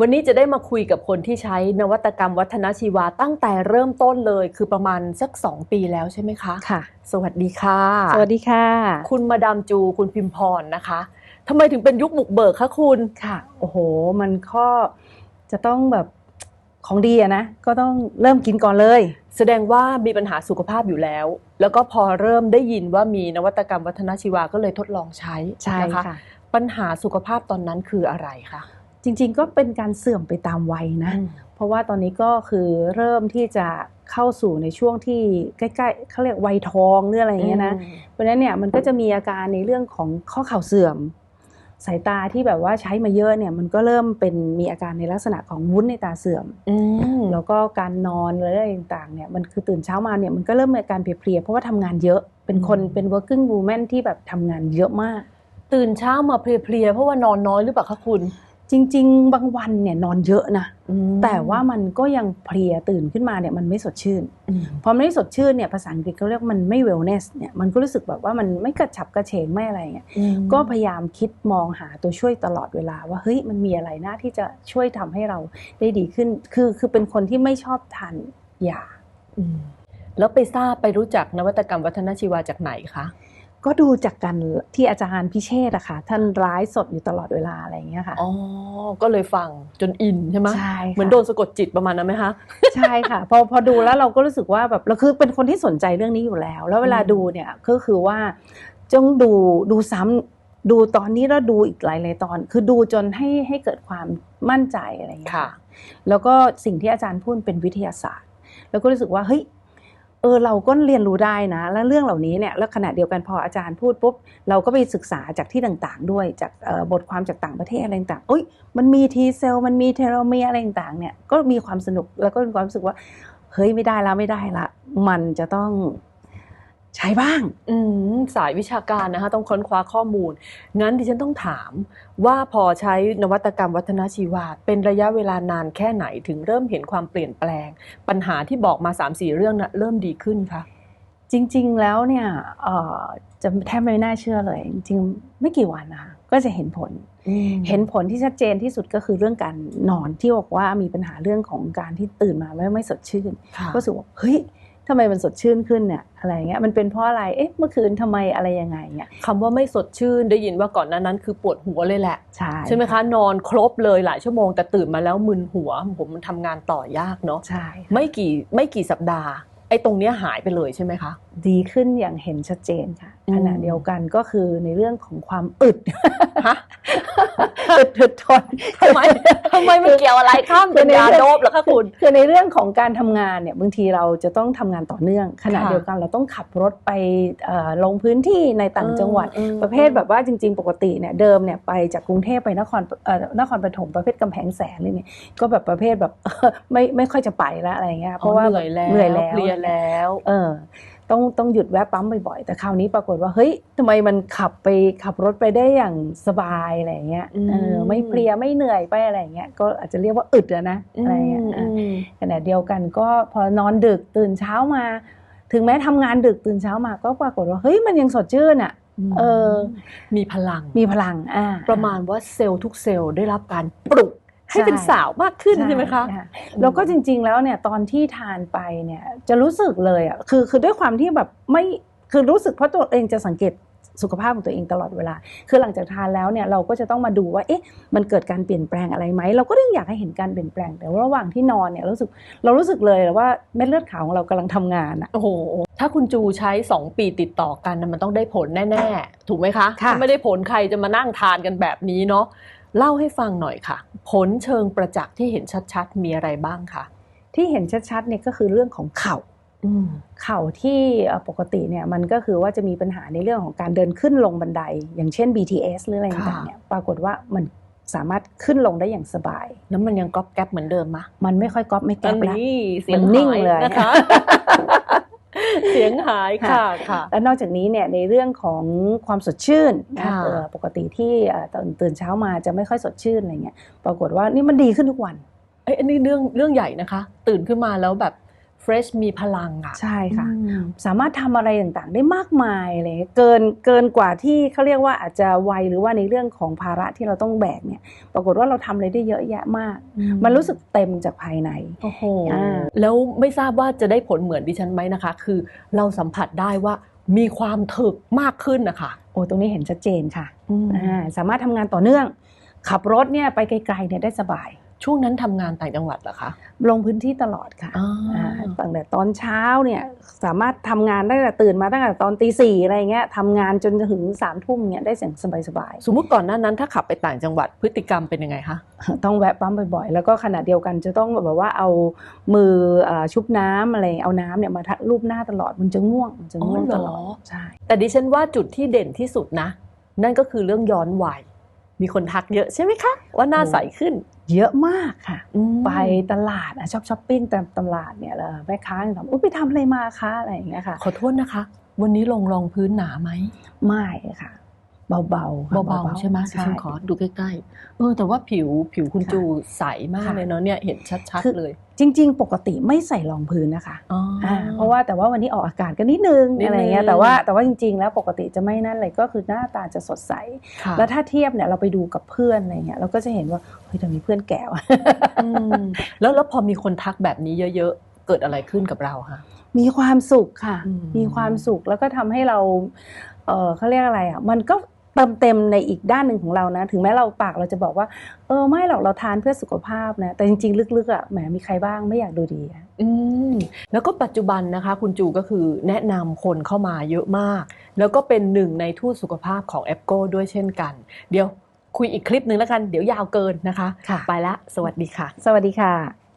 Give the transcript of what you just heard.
วันนี้จะได้มาคุยกับคนที่ใช้นวัตกรรมวัฒนชีวาตั้งแต่เริ่มต้นเลยคือประมาณสัก 2 ปีแล้วใช่ไหมคะค่ะ สวัสดีค่ะ สวัสดีค่ะ คุณมาดามจูคุณพิมพรนะคะทำไมถึงเป็นยุคบุกเบิกคะคุณค่ะ โอ้โห มันก็จะต้องแบบของดีอะนะก็ต้องเริ่มกินก่อนเลย แสดงว่ามีปัญหาสุขภาพอยู่แล้ว แล้วก็พอเริ่มได้ยินว่ามีนวัตกรรมวัฒนชีวาก็เลยทดลองใช้ใช่นะคะค่ะปัญหาสุขภาพตอนนั้นคืออะไรคะจ ริง ๆ ก็เป็นการเสื่อมไปตามวัยนะ เพราะว่าตอนนี้ก็คือเริ่มที่จะเข้าสู่ในช่วงที่ใกล้ๆเขาเรียกวัยทองหรืออะไรอย่างเงี้ยนะ เพราะฉะนั้นเนี่ยมันก็จะมีอาการในเรื่องของข้อเข่าเสื่อม สายตาที่แบบว่าใช้มาเยอะเนี่ยมันก็เริ่มเป็นมีอาการในลักษณะของวุ้นในตาเสื่อมอืมแล้วก็การนอนหรืออะไรต่างๆเนี่ยมันคือตื่นเช้ามาเนี่ยมันก็เริ่มมีอาการเพลียๆเพราะว่าทำงานเยอะเป็นคนเป็น working woman ที่แบบทำงานเยอะมากตื่นเช้ามาเพลียๆเพราะว่านอนน้อยหรือเปล่าคะคุณ จริง ๆ บางวันเนี่ยนอนเยอะนะอืมแต่ว่ามันก็ยังเพลียตื่นขึ้นมาเนี่ยมันไม่สดชื่นอืมพอไม่ได้สดชื่นเนี่ยภาษาอังกฤษเขาเรียกมันไม่ wellness เนี่ยมันก็รู้สึกแบบว่ามันไม่กระฉับกระเฉงไม่อะไรเงี้ยอืมก็พยายามคิดมองหาตัวช่วยตลอดเวลา ว่าเฮ้ยมันมีอะไรนะที่จะช่วยทำให้เราได้ดีขึ้น คือคือเป็นคนที่ไม่ชอบทานยาอืมแล้วไปทราบไปรู้จักนวัตกรรมวัฒนชีวาจากไหนคะ ก็ดูจากกันที่อาจารย์พิเชษอะค่ะ ท่านร้ายสดอยู่ตลอดเวลาอะไรอย่างเงี้ยค่ะอ๋อก็เลยฟังจนอินใช่ไหมใช่ค่ะเหมือนโดนสะกดจิตประมาณนั้นไหมคะใช่ค่ะ พอพอดูแล้วเราก็รู้สึกว่าแบบเราคือเป็นคนที่สนใจเรื่องนี้อยู่แล้ว แล้วเวลาอืมดูเนี่ยก็คือว่าจงดูดูซ้ำดูตอนนี้แล้วดูอีกหลายๆตอน คือดูจนให้ให้เกิดความมั่นใจอะไรอย่างเงี้ยค่ะแล้วก็สิ่งที่อาจารย์พูดเป็นวิทยาศาสตร์ แล้วก็รู้สึกว่าเฮ้ย เออเราก็เรียนรู้ได้นะ แล้วเรื่องเหล่านี้เนี่ยแล้วขณะเดียวกันพออาจารย์พูดปุ๊บเราก็ไปศึกษาจากที่ต่างๆ ด้วยจากบทความจากต่างประเทศอะไรต่างๆเอ้ยมันมีทีเซลมันมีเทโลเมียอะไรต่างๆเนี่ยก็มีความสนุกแล้วก็มีความรู้สึกว่าเฮ้ยไม่ได้แล้วไม่ได้ละ มันจะต้อง ใช้บ้างอืมสายวิชาการนะคะต้องค้นคว้าข้อมูล งั้นดิฉันต้องถามว่าพอใช้นวัตกรรมวัฒนชีวาเป็นระยะเวลานานแค่ไหนถึงเริ่มเห็นความเปลี่ยนแปลง ปัญหาที่บอกมา 3-4 เรื่องนะเริ่มดีขึ้นคะจริง ๆ แล้วเนี่ยเอ่อจะแทบไม่น่าเชื่อเลย จริงๆไม่กี่วันนะคะก็จะเห็นผล เห็นผลที่ชัดเจนที่สุดก็คือเรื่องการนอนที่บอกว่ามีปัญหาเรื่องของการที่ตื่นมาไม่ไม่สดชื่นค่ะก็รู้สึกว่าเฮ้ย ทำไมมันสดชื่นขึ้นเนี่ยอะไรเงี้ยมันเป็นเพราะอะไรเอ๊ะเมื่อคืนทำไมอะไรยังไงเนี่ยคำว่าไม่สดชื่นได้ยินว่าก่อนหนั้นนั้นคือปวดหัวเลยแหละใช่ใช่ไหมคะนอนครบเลยหลายชั่วโมงแต่ตื่นมาแล้วมึนหัวผมมันทำงานต่อยากเนาะใช่ไม่กี่ไม่กี่สัปดาห์ไอ้ตรงเนี้ยหายไปเลยใช่ไหมคะ ดีขึ้นอย่างเห็นชัดเจนค่ะอืม ขณะเดียวกันก็คือในเรื่องของความอึดฮะอึดถึดทนทำไมทำไมมันเกี่ยวอะไรข้ามเป็นยาโดบเหรอคะคุณคือในเรื่องของการทำงานเนี่ยบางทีเราจะต้องทำงานต่อเนื่อง ขณะค่ะเดียวกันเราต้องขับรถไปเอ่อลงพื้นที่ในต่างจังหวัดอืมประเภทแบบว่าจริง ๆ ปกติเนี่ยเดิมเนี่ยไปจากกรุงเทพไปนครเอ่อนครปฐมประเภทกำแพงแสนเลยเนี่ยก็แบบประเภทแบบไม่ไม่ค่อยจะไปแล้วอะไรเงี้ยเพราะว่าเหนื่อยแล้วเหนื่อยแล้วเพลียแล้ว เออ ต้องต้องหยุดแวะปั๊มบ่อยๆ แต่คราวนี้ปรากฏว่าเฮ้ยทำไมมันขับไปขับรถไปได้อย่างสบายอะไรเงี้ยอืมเออไม่เพลียไม่เหนื่อยไปอะไรเงี้ยก็อาจจะเรียกว่าอึดอะนะอะไรเงี้ยอือะมขณะเดียวกันก็พอนอนดึกตื่นเช้ามา ถึงแม้ทำงานดึกตื่นเช้ามาก็ปรากฏว่าเฮ้ยมันยังสดชื่นอะเออ มีพลังมีพลังอ่าประมาณว่าเซลล์ทุกเซลล์ได้รับการปลุก ให้ใช่เป็นสาวมากขึ้นใช่ไหมคะ แล้วก็จริง ๆ แล้วเนี่ยตอนที่ทานไปเนี่ยจะรู้สึกเลยอะคือคือด้วยความที่แบบไม่คือรู้สึกเพราะตัวเองจะสังเกตสุขภาพของตัวเองตลอดเวลา คือหลังจากทานแล้วเนี่ยเราก็จะต้องมาดูว่า เอ๊ะ มันเกิดการเปลี่ยนแปลงอะไรไหม เราก็ยังอยากให้เห็นการเปลี่ยนแปลง แต่ว่าระหว่างที่นอนเนี่ยรู้สึก เรารู้สึกเลยว่าเม็ดเลือดขาวของเรากำลังทำงานอะโอ้โห ถ้าคุณจูใช้ 2 ปีติดต่อกันนะมันต้องได้ผลแน่ ๆ ถูกไหมคะค่ะถ้าไม่ได้ผลใครจะมานั่งทานกันแบบนี้เนาะ เล่าให้ฟังหน่อยค่ะ ผลเชิงประจักษ์ที่เห็นชัดๆ มีอะไรบ้างคะที่เห็นชัดๆเนี่ยก็คือเรื่องของเข่าอืมเข่าที่เอ่อปกติเนี่ยมันก็คือว่าจะมีปัญหาในเรื่องของการเดินขึ้นลงบันได อย่างเช่น BTS หรืออะไรต่างๆเนี่ยปรากฏว่ามันสามารถขึ้นลงได้อย่างสบาย แล้วมันยังก๊อบแก๊บเหมือนเดิมมะมันไม่ค่อยก๊อปไม่แก๊ปแล้วนี่เสียงมันนิ่งหายเลยนะคะ เสียงหายค่ะค่ะ และนอกจากนี้เนี่ยในเรื่องของความสดชื่นนะค่ะเอ่อปกติที่เอ่อตื่นตื่นเช้ามาจะไม่ค่อยสดชื่นอะไรเงี้ยปรากฏว่านี่มันดีขึ้นทุกวันเอ้ยอันนี้เรื่องเรื่องใหญ่นะคะ ตื่นขึ้นมาแล้วแบบ fresh มีพลังอะใช่ค่ะอืมสามารถทำอะไรต่างๆ ได้มากมายเลยเกินเกินกว่าที่เขาเรียกว่าอาจจะวัยหรือว่าในเรื่องของภาระที่เราต้องแบกเนี่ย ปรากฏว่าเราทำอะไรได้เยอะแยะมาก มันรู้สึกเต็มจากภายในโอ้โหอ่าแล้วไม่ทราบว่าจะได้ผลเหมือนดิฉันไหมนะคะ คือเราสัมผัสได้ว่ามีความถึกมากขึ้นนะคะโอ้ตรงนี้เห็นชัดเจนค่ะอืมอ่าสามารถทำงานต่อเนื่อง ขับรถเนี่ยไปไกลๆเนี่ยได้สบาย ช่วงนั้นทำงานต่างจังหวัดเหรอคะ ลงพื้นที่ตลอดค่ะอ่าอ่าตั้งแต่ตอนเช้าเนี่ยสามารถทำงานได้ตั้งแต่ตื่นมาตั้งแต่ตอนตีสี่อะไรเงี้ยทำงานจนถึงสามทุ่มเนี่ยได้เสียงสบายสมมุติก่อนหน้านั้นถ้าขับไปต่างจังหวัดพฤติกรรมเป็นยังไงคะๆต้องแวะปั๊มบ่อยๆ แล้วก็ขณะเดียวกันจะต้องแบบว่าเอามือเอ่อชุบน้ำอะไรเอาน้ำเนี่ยมาทัดรูปหน้าตลอดมันจะง่วงมันจะง่วงอ๋อเหรอตลอดใช่แต่ดิฉันว่าจุดที่เด่นที่สุดนะ นั่นก็คือเรื่องย้อนวัยมีคนทักเยอะใช่ไหมคะ ว่าหน้าใสขึ้น เยอะมากค่ะอืมไปตลาดอะชอบช้อปปิ้งตามตลาดเนี่ยแล้วแม่ค้ายังถามอุ้ยไปทำอะไรมาคะอะไรอย่างเงี้ยค่ะ ขอโทษนะคะ วันนี้ลงรองพื้นหนาไหมไม่ค่ะ เบาๆค่ะเบาๆใช่ไหมดิใช่ฉันขอดูใกล้ๆเออแต่ว่าผิวผิวคุณค่ะจูใสมากค่ะเลยเนาะเนี่ยเห็นชัดคือๆเลย จริง ๆ ปกติไม่ใส่รองพื้นนะคะอ๋อออ่าเพราะว่าแต่ว่าวันนี้ออกอากาศกันนิดนึงนิดนึงอะไรเงี้ยแต่ว่าแต่ว่าจริง ๆ แล้วปกติจะไม่นั่นเลยก็คือหน้าตาจะสดใสค่ะแล้วถ้าเทียบเนี่ยเราไปดูกับเพื่อนอะไรเงี้ยเราก็จะเห็นว่าเฮ้ยแต่มีเพื่อนแก่ว่ะอืมแล้วแล้วพอมีคนทักแบบนี้เยอะๆ เกิดอะไรขึ้นกับเราคะมีความสุขค่ะอืมมีความสุขแล้วก็ทำให้เราเออเขาเรียกอะไรอะ มันก็ เติมเต็มในอีกด้านหนึ่งของเรานะ ถึงแม้เราปากเราจะบอกว่า เออไม่หรอกเราทานเพื่อสุขภาพนะ แต่จริงๆ ลึกๆอะแหมมีใครบ้างไม่อยากดูดีอะอืมแล้วก็ปัจจุบันนะคะคุณจูก็คือแนะนำคนเข้ามาเยอะมาก แล้วก็เป็นหนึ่งในทูตสุขภาพของแอปโกด้วยเช่นกัน เดี๋ยวคุยอีกคลิปหนึ่งแล้วกัน เดี๋ยวยาวเกินนะคะค่ะไปละ สวัสดีค่ะ สวัสดีค่ะ